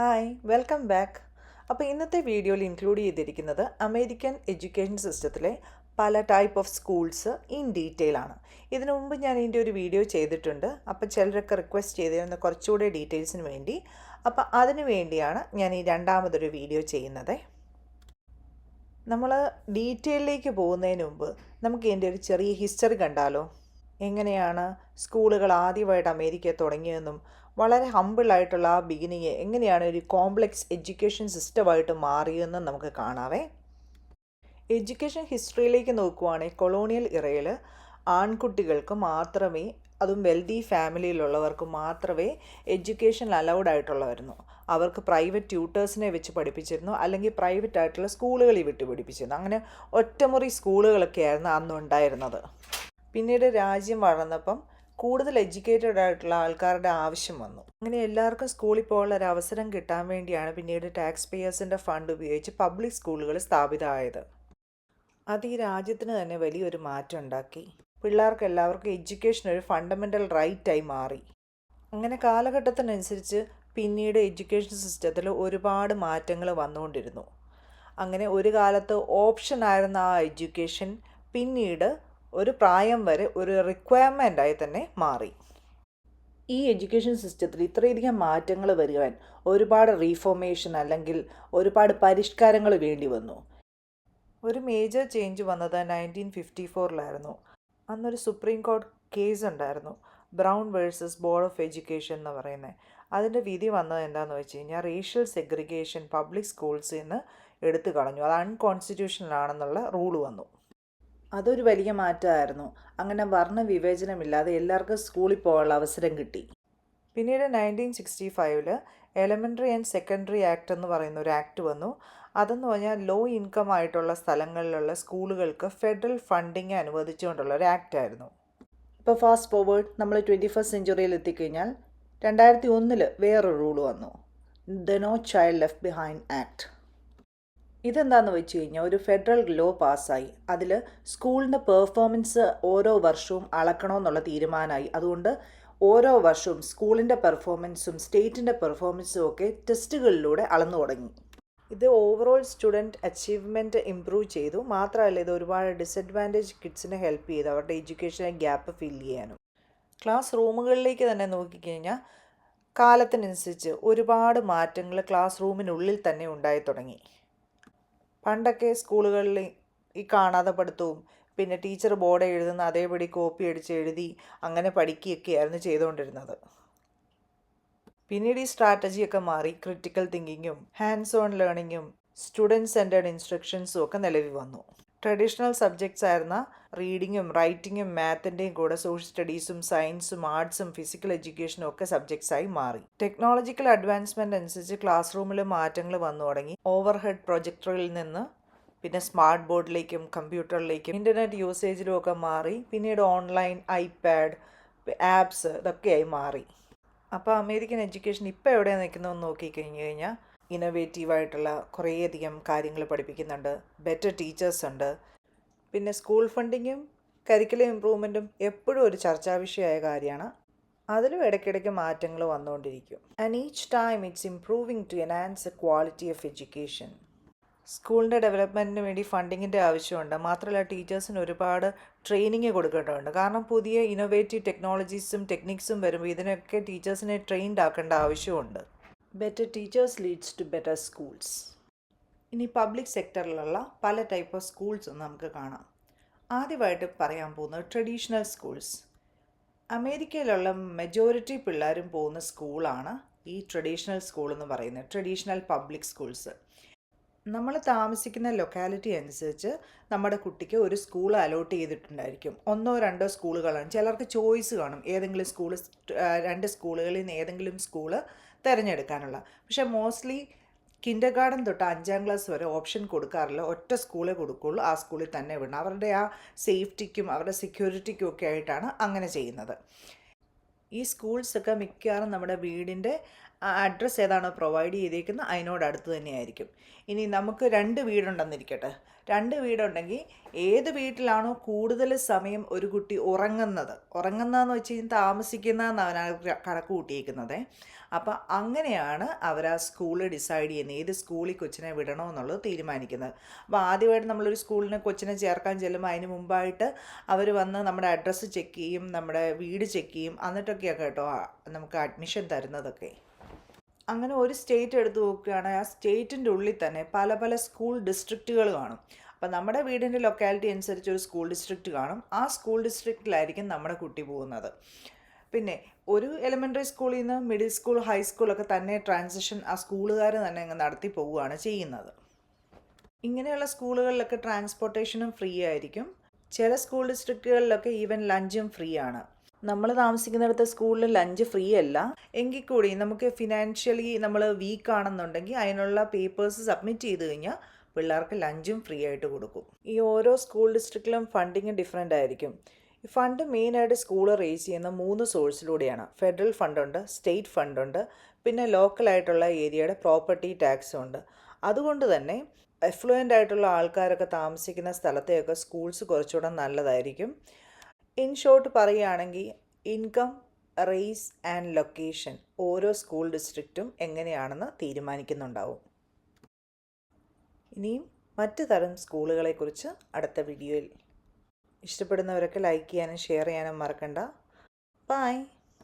Hi welcome back അപ്പോൾ ഇന്നത്തെ വീഡിയോയിൽ ഇൻക്ലൂഡ് ചെയ്തിരിക്കുന്നത് അമേരിക്കൻ എഡ്യൂക്കേഷൻ സിസ്റ്റത്തിലെ പല type of schools in detail ആണ്. ഇതിനു മുമ്പ് ഞാൻ ഇതിന്റെ ഒരു വീഡിയോ ചെയ്തിട്ടുണ്ട്. അപ്പോൾ ചിലരൊക്കെ റിക്വസ്റ്റ് ചെയ്തിരുന്ന കുറച്ചുകൂടെ ഡീറ്റെയിൽസിന് വേണ്ടി. അപ്പോൾ അതിനു വേണ്ടിയാണ് ഞാൻ ഈ രണ്ടാമതൊരു വീഡിയോ ചെയ്യുന്നത്. നമ്മൾ ഡീറ്റെയിലേക്ക് പോകുന്നതിന് മുമ്പ് നമുക്ക് ഇതിന്റെ ഒരു ചെറിയ ഹിസ്റ്ററി കണ്ടാലോ? എങ്ങനെയാണ് സ്കൂളുകൾ ആദ്യമായിട്ട് അമേരിക്ക തുടങ്ങിയതെന്നും വളരെ ഹമ്പിളായിട്ടുള്ള ആ ബിഗിനിങ് എങ്ങനെയാണ് ഒരു കോംപ്ലക്സ് എഡ്യൂക്കേഷൻ സിസ്റ്റമായിട്ട് മാറിയതെന്നും നമുക്ക് കാണാവേ. എഡ്യൂക്കേഷൻ ഹിസ്റ്ററിയിലേക്ക് നോക്കുവാണെങ്കിൽ കൊളോണിയൽ ഇറയിൽ ആൺകുട്ടികൾക്ക് മാത്രമേ അതും വെൽതി ഫാമിലിയിലുള്ളവർക്ക് മാത്രമേ എഡ്യൂക്കേഷൻ അലൗഡ് ആയിട്ടുള്ളവരുന്നു. അവർക്ക് പ്രൈവറ്റ് ട്യൂട്ടേഴ്സിനെ വെച്ച് പഠിപ്പിച്ചിരുന്നു അല്ലെങ്കിൽ പ്രൈവറ്റ് ആയിട്ടുള്ള സ്കൂളുകളിൽ വിട്ട് പഠിപ്പിച്ചിരുന്നു അങ്ങനെ ഒറ്റമുറി സ്കൂളുകളൊക്കെ ആയിരുന്നു അന്ന് ഉണ്ടായിരുന്നത് പിന്നീട് രാജ്യം വളർന്നപ്പം കൂടുതൽ എഡ്യൂക്കേറ്റഡ് ആയിട്ടുള്ള ആൾക്കാരുടെ ആവശ്യം വന്നു. അങ്ങനെ എല്ലാവർക്കും സ്കൂളിൽ പോകാനുള്ള ഒരു അവസരം കിട്ടാൻ വേണ്ടിയാണ് പിന്നീട് ടാക്സ് പേയേഴ്സിന്റെ ഫണ്ട് ഉപയോഗിച്ച് പബ്ലിക് സ്കൂളുകൾ സ്ഥാപിതമായത്. അത് ഈ രാജ്യത്തിന് തന്നെ വലിയൊരു മാറ്റം ഉണ്ടാക്കി. പിള്ളേർക്ക് എല്ലാവർക്കും എഡ്യൂക്കേഷൻ ഒരു ഫണ്ടമെന്റൽ റൈറ്റായി മാറി. അങ്ങനെ കാലഘട്ടത്തിനനുസരിച്ച് പിന്നീട് എഡ്യൂക്കേഷൻ സിസ്റ്റത്തിൽ ഒരുപാട് മാറ്റങ്ങൾ വന്നുകൊണ്ടിരുന്നു. അങ്ങനെ ഒരു കാലത്ത് ഓപ്ഷൻ ആയിരുന്ന ആ എഡ്യൂക്കേഷൻ പിന്നീട് ഒരു പ്രായം വരെ ഒരു റിക്വയർമെന്റായി തന്നെ മാറി. ഈ എഡ്യൂക്കേഷൻ സിസ്റ്റത്തിൽ ഇത്രയധികം മാറ്റങ്ങൾ വരുവാൻ ഒരുപാട് റീഫോർമേഷൻ അല്ലെങ്കിൽ ഒരുപാട് പരിഷ്കാരങ്ങൾ വേണ്ടി വന്നു. ഒരു മേജർ ചേഞ്ച് വന്നത് നയന്റീൻ ഫിഫ്റ്റി ഫോറിലായിരുന്നു അന്നൊരു സുപ്രീം കോടതി കേസ് ഉണ്ടായിരുന്നു. Brown versus board of education എന്ന് പറയുന്നത്. അതിന്റെ വിധി വന്നത് എന്താണെന്ന് വെച്ച് കഴിഞ്ഞാൽ റേഷ്യൽ സെഗ്രിഗേഷൻ പബ്ലിക് സ്കൂൾസിൽ നിന്ന് എടുത്തു കളഞ്ഞു. അത് അൺകോൺസ്റ്റിറ്റ്യൂഷനിലാണെന്നുള്ള റൂൾ വന്നു. അതൊരു വലിയ മാറ്റമായിരുന്നു അങ്ങനെ വർണ വിവേചനമില്ലാതെ എല്ലാവർക്കും സ്കൂളിൽ പോകാനുള്ള അവസരം കിട്ടി. പിന്നീട് നയന്റീൻ സിക്സ്റ്റി ഫൈവിൽ എലമെന്ററി ആൻഡ് സെക്കൻഡറി ആക്ട് എന്ന് പറയുന്ന ഒരു ആക്ട് വന്നു. അതെന്ന് പറഞ്ഞാൽ ലോ ഇൻകം ആയിട്ടുള്ള സ്ഥലങ്ങളിലുള്ള സ്കൂളുകൾക്ക് ഫെഡറൽ ഫണ്ടിങ് അനുവദിച്ചുകൊണ്ടുള്ള ഒരു ആക്ട് ആയിരുന്നു. ഇപ്പോൾ ഫാസ്റ്റ് ഫോർവേഡ് നമ്മൾ ട്വന്റി ഫസ്റ്റ് സെഞ്ചുറിയിൽ എത്തിക്കഴിഞ്ഞാൽ രണ്ടായിരത്തി ഒന്നിൽ വേറൊരു റൂൾ വന്നു. The no child left behind act. ഇതെന്താണെന്ന് വെച്ച് കഴിഞ്ഞാൽ ഒരു ഫെഡറൽ ലോ പാസ്സായി. അതിൽ സ്കൂളിന്റെ പെർഫോമൻസ് ഓരോ വർഷവും അളക്കണമെന്നുള്ള തീരുമാനമായി. അതുകൊണ്ട് ഓരോ വർഷവും സ്കൂളിന്റെ പെർഫോമൻസും സ്റ്റേറ്റിന്റെ പെർഫോമൻസും ഒക്കെ ടെസ്റ്റുകളിലൂടെ അളന്നു തുടങ്ങി. ഇത് ഓവറോൾ സ്റ്റുഡന്റ് അച്ചീവ്മെന്റ് ഇമ്പ്രൂവ് ചെയ്തു. മാത്രമല്ല ഇത് ഒരുപാട് ഡിസഡ്വാന്റേജ് കിഡ്സിനെ ഹെൽപ്പ് ചെയ്തു അവരുടെ എഡ്യൂക്കേഷനെ ഗ്യാപ്പ് ഫില്ല് ചെയ്യാനും. ക്ലാസ് റൂമുകളിലേക്ക് തന്നെ നോക്കിക്കഴിഞ്ഞാൽ കാലത്തിനനുസരിച്ച് ഒരുപാട് മാറ്റങ്ങൾ ക്ലാസ് റൂമിനുള്ളിൽ തന്നെ ഉണ്ടായി തുടങ്ങി. പണ്ടൊക്കെ സ്കൂളുകളിൽ ഈ കാണാതെ പഠിത്തവും പിന്നെ ടീച്ചർ ബോർഡ് എഴുതുന്ന അതേപടി കോപ്പി അടിച്ച് എഴുതി അങ്ങനെ പഠിക്കുകയൊക്കെയായിരുന്നു ചെയ്തുകൊണ്ടിരുന്നത്. പിന്നീട് ഈ സ്ട്രാറ്റജിയൊക്കെ മാറി ക്രിട്ടിക്കൽ തിങ്കിങ്ങും ഹാൻഡ്സ് ഓൺ ലേണിങ്ങും സ്റ്റുഡന്റ് സെന്റേഡ് ഇൻസ്ട്രക്ഷൻസും ഒക്കെ നിലവിൽ വന്നു. ട്രഡീഷണൽ സബ്ജക്ട്സ് ആയിരുന്ന റീഡിങ്ങും റൈറ്റിങ്ങും മാത്തിന്റെയും കൂടെ സോഷ്യൽ സ്റ്റഡീസും സയൻസും ആർട്സും ഫിസിക്കൽ എഡ്യൂക്കേഷനും ഒക്കെ സബ്ജക്ട്സായി മാറി. ടെക്നോളജിക്കൽ അഡ്വാൻസ്മെന്റ് അനുസരിച്ച് ക്ലാസ് റൂമിൽ മാറ്റങ്ങൾ വന്നു തുടങ്ങി. ഓവർഹെഡ് പ്രൊജക്ടറിൽ നിന്ന് പിന്നെ സ്മാർട്ട് ബോർഡിലേക്കും കമ്പ്യൂട്ടറിലേക്കും ഇന്റർനെറ്റ് യൂസേജിലും ഒക്കെ മാറി. പിന്നീട് ഓൺലൈൻ ഐപാഡ് ആപ്സ് ഇതൊക്കെയായി മാറി. അപ്പോൾ അമേരിക്കൻ എഡ്യൂക്കേഷൻ ഇപ്പോൾ എവിടെയാണ് നിൽക്കുന്നതെന്ന് നോക്കിക്കഴിഞ്ഞ് കഴിഞ്ഞാൽ ഇന്നൊവേറ്റീവായിട്ടുള്ള കുറേയധികം കാര്യങ്ങൾ പഠിപ്പിക്കുന്നുണ്ട്. ബെറ്റർ ടീച്ചേഴ്സ് ഉണ്ട്. പിന്നെ സ്കൂൾ ഫണ്ടിങ്ങും കരിക്കുലം ഇമ്പ്രൂവ്മെന്റും എപ്പോഴും ഒരു ചർച്ചാ വിഷയമായ കാര്യമാണ്. അതിലും ഇടയ്ക്കിടയ്ക്ക് മാറ്റങ്ങൾ വന്നുകൊണ്ടിരിക്കും. And each time it's improving to enhance a quality of education സ്കൂളിന്റെ ഡെവലപ്മെന്റിന് വേണ്ടി ഫണ്ടിങ്ങിന്റെ ആവശ്യമുണ്ട്. മാത്രമല്ല ടീച്ചേഴ്സിന് ഒരുപാട് ട്രെയിനിങ് കൊടുക്കേണ്ടതുണ്ട്. കാരണം പുതിയ ഇന്നോവേറ്റീവ് ടെക്നോളജീസും ടെക്നിക്സും വരുമ്പോൾ ഇതിനൊക്കെ ടീച്ചേഴ്സിനെ ട്രെയിൻഡ് ആക്കേണ്ട ആവശ്യമുണ്ട്. Better teachers leads to better schools ഇനി പബ്ലിക് സെക്ടറിലുള്ള പല ടൈപ്പ് ഓഫ് സ്കൂൾസ് നമുക്ക് കാണാം. ആദ്യമായിട്ട് പറയാൻ പോകുന്നത് ട്രഡീഷണൽ സ്കൂൾസ് അമേരിക്കയിലുള്ള മെജോറിറ്റി പിള്ളേരും പോകുന്ന സ്കൂളാണ് ഈ ട്രഡീഷണൽ സ്കൂൾ എന്ന് പറയുന്നത്. ട്രഡീഷണൽ പബ്ലിക് സ്കൂൾസ് നമ്മൾ താമസിക്കുന്ന ലൊക്കാലിറ്റി അനുസരിച്ച് നമ്മുടെ കുട്ടിക്ക് ഒരു സ്കൂൾ അലോട്ട് ചെയ്തിട്ടുണ്ടായിരിക്കും. ഒന്നോ രണ്ടോ സ്കൂളുകളാണ് ചിലർക്ക് ചോയ്സ് കാണും. ഏതെങ്കിലും സ്കൂൾ രണ്ട് സ്കൂളുകളിൽ നിന്ന് ഏതെങ്കിലും സ്കൂൾ തിരഞ്ഞെടുക്കാനുള്ള. പക്ഷേ മോസ്റ്റ്ലി കിൻഡർ ഗാർഡൻ തൊട്ട് അഞ്ചാം ക്ലാസ് വരെ ഓപ്ഷൻ കൊടുക്കാറില്ല. ഒറ്റ സ്കൂളേ കൊടുക്കുകയുള്ളൂ ആ സ്കൂളിൽ തന്നെ വിടണം. അവരുടെ ആ സേഫ്റ്റിക്കും അവരുടെ സെക്യൂരിറ്റിക്കും ഒക്കെ ആയിട്ടാണ് അങ്ങനെ ചെയ്യുന്നത്. ഈ സ്കൂൾസൊക്കെ മിക്കവാറും നമ്മുടെ വീടിന്റെ അഡ്രസ്സ് ഏതാണോ പ്രൊവൈഡ് ചെയ്തേക്കുന്നത് അതിനോട് അടുത്ത് തന്നെയായിരിക്കും. ഇനി നമുക്ക് രണ്ട് വീടുണ്ടെന്നിരിക്കട്ടെ. രണ്ട് വീടുണ്ടെങ്കിൽ ഏത് വീട്ടിലാണോ കൂടുതൽ സമയം ഒരു കുട്ടി ഉറങ്ങുന്നത്? ഉറങ്ങുന്നതെന്ന് വെച്ച് കഴിഞ്ഞാൽ താമസിക്കുന്നതെന്ന് അവനാണ് കണക്ക് കൂട്ടിയേക്കുന്നത്. അപ്പം അങ്ങനെയാണ് അവർ ആ സ്കൂൾ ഡിസൈഡ് ചെയ്യുന്നത് ഏത് സ്കൂളിൽ കൊച്ചിനെ വിടണമെന്നുള്ളത് തീരുമാനിക്കുന്നത്. അപ്പോൾ ആദ്യമായിട്ട് നമ്മളൊരു സ്കൂളിന് കൊച്ചിനെ ചേർക്കാൻ ചെല്ലുമ്പോൾ അതിന് മുമ്പായിട്ട് അവർ വന്ന് നമ്മുടെ അഡ്രസ്സ് ചെക്ക് ചെയ്യും നമ്മുടെ വീട് ചെക്ക് ചെയ്യും എന്നിട്ടൊക്കെയാണ് കേട്ടോ നമുക്ക് അഡ്മിഷൻ തരുന്നതൊക്കെ. അങ്ങനെ ഒരു സ്റ്റേറ്റ് എടുത്ത് നോക്കുകയാണെങ്കിൽ ആ സ്റ്റേറ്റിന്റെ ഉള്ളിൽ തന്നെ പല പല സ്കൂൾ ഡിസ്ട്രിക്റ്റുകൾ കാണും. അപ്പം നമ്മുടെ വീടിന്റെ ലൊക്കാലിറ്റി അനുസരിച്ച് ഒരു സ്കൂൾ ഡിസ്ട്രിക്റ്റ് കാണും. ആ സ്കൂൾ ഡിസ്ട്രിക്റ്റിലായിരിക്കും നമ്മുടെ കുട്ടി പോകുന്നത്. പിന്നെ ഒരു എലിമെന്ററി സ്കൂളിൽ നിന്ന് മിഡിൽ സ്കൂൾ ഹൈസ്കൂളൊക്കെ തന്നെ ട്രാൻസിഷൻ ആ സ്കൂളുകാർ തന്നെ അങ്ങ് നടത്തി പോവുകയാണ് ചെയ്യുന്നത്. ഇങ്ങനെയുള്ള സ്കൂളുകളിലൊക്കെ ട്രാൻസ്പോർട്ടേഷനും ഫ്രീ ആയിരിക്കും. ചില സ്കൂൾ ഡിസ്ട്രിക്റ്റുകളിലൊക്കെ ഈവൻ ലഞ്ചും ഫ്രീ ആണ്. നമ്മൾ താമസിക്കുന്നിടത്ത് സ്കൂളിൽ ലഞ്ച് ഫ്രീ അല്ല. എങ്കിൽ കൂടി നമുക്ക് ഫിനാൻഷ്യലി നമ്മൾ വീക്ക് ആണെന്നുണ്ടെങ്കിൽ അതിനുള്ള പേപ്പേഴ്സ് സബ്മിറ്റ് ചെയ്ത് കഴിഞ്ഞാൽ പിള്ളേർക്ക് ലഞ്ചും ഫ്രീ ആയിട്ട് കൊടുക്കും. ഈ ഓരോ സ്കൂൾ ഡിസ്ട്രിക്റ്റിലും ഫണ്ടിങ് ഡിഫറെന്റ് ആയിരിക്കും. ഈ ഫണ്ട് മെയിനായിട്ട് സ്കൂൾ റേസ് ചെയ്യുന്ന മൂന്ന് സോഴ്സിലൂടെയാണ് ഫെഡറൽ ഫണ്ടുണ്ട് സ്റ്റേറ്റ് ഫണ്ടുണ്ട് പിന്നെ ലോക്കലായിട്ടുള്ള ഏരിയയുടെ പ്രോപ്പർട്ടി ടാക്സും ഉണ്ട്. അതുകൊണ്ട് തന്നെ എഫ്ലുവന്റ് ആയിട്ടുള്ള ആൾക്കാരൊക്കെ താമസിക്കുന്ന സ്ഥലത്തെയൊക്കെ സ്കൂൾസ് കുറച്ചുകൂടെ നല്ലതായിരിക്കും. ഇൻ ഷോർട്ട് പറയുകയാണെങ്കിൽ ഇൻകം റേസ് ആൻഡ് ലൊക്കേഷൻ ഓരോ സ്കൂൾ ഡിസ്ട്രിക്റ്റും എങ്ങനെയാണെന്ന് തീരുമാനിക്കുന്നുണ്ടാവും. ഇനിയും മറ്റു തരം സ്കൂളുകളെക്കുറിച്ച് അടുത്ത വീഡിയോയിൽ. ഇഷ്ടപ്പെടുന്നവരൊക്കെ ലൈക്ക് ചെയ്യാനും ഷെയർ ചെയ്യാനും മറക്കണ്ട. ബൈ.